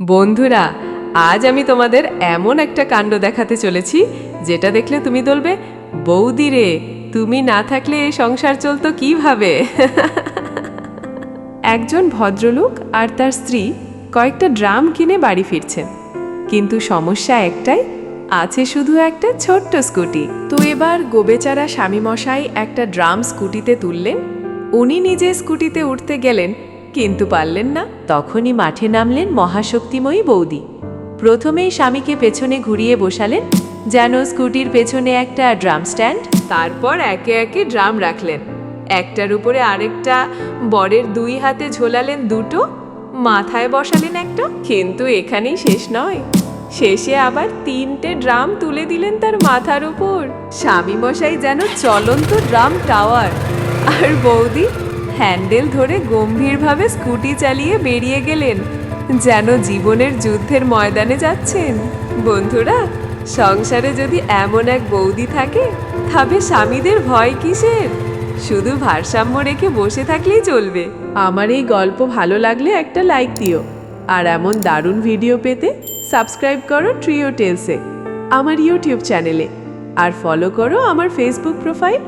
বন্ধুরা, আজ আমি তোমাদের এমন একটা কাণ্ড দেখাতে চলেছি, যেটা দেখলে তুমি বলবে, বৌদি রে, তুমি না থাকলে এই সংসার চলতো কীভাবে? একজন ভদ্রলোক আর তার স্ত্রী কয়েকটা ড্রাম কিনে বাড়ি ফিরছেন কিন্তু সমস্যা একটাই, আছে শুধু একটা ছোট্ট স্কুটি। তো এবার গোবেচারা স্বামী মশাই একটা ড্রাম স্কুটিতে তুললেন। উনি নিজে স্কুটিতে উঠতে গেলেন কিন্তু পারলেন না। তখনই মাঠে নামলেন মহাশক্তিময়ী বৌদি। প্রথমেই স্বামীকে পেছনে ঘুরিয়ে বসালেন, যেন স্কুটির পেছনে একটা ড্রাম স্ট্যান্ড, তারপর একে একে ড্রাম রাখলেন। একটার উপরে আরেকটা বরের দুই হাতে ঝোলালেন দুটো, মাথায় বসালেন একটা, কিন্তু এখানেই শেষ নয়। শেষে আবার তিনটে ড্রাম তুলে দিলেন তার মাথার উপর। স্বামী মশাই যেন চলন্ত ড্রাম টাওয়ার। আর বৌদি হ্যান্ডেল ধরে গম্ভীরভাবে স্কুটি চালিয়ে বেরিয়ে গেলেন, যেন জীবনের যুদ্ধের ময়দানে যাচ্ছেন। বন্ধুরা, সংসারে যদি এমন এক বৌদি থাকে, তবে স্বামীদের ভয় কিসের? শুধু ভারসাম্য রেখে বসে থাকলেই চলবে। আমার এই গল্প ভালো লাগলে একটা লাইক দিও, আর এমন দারুণ ভিডিও পেতে সাবস্ক্রাইব করো ট্রিও টেলসে আমার ইউটিউব চ্যানেলে। আর ফলো করো আমার ফেসবুক প্রোফাইল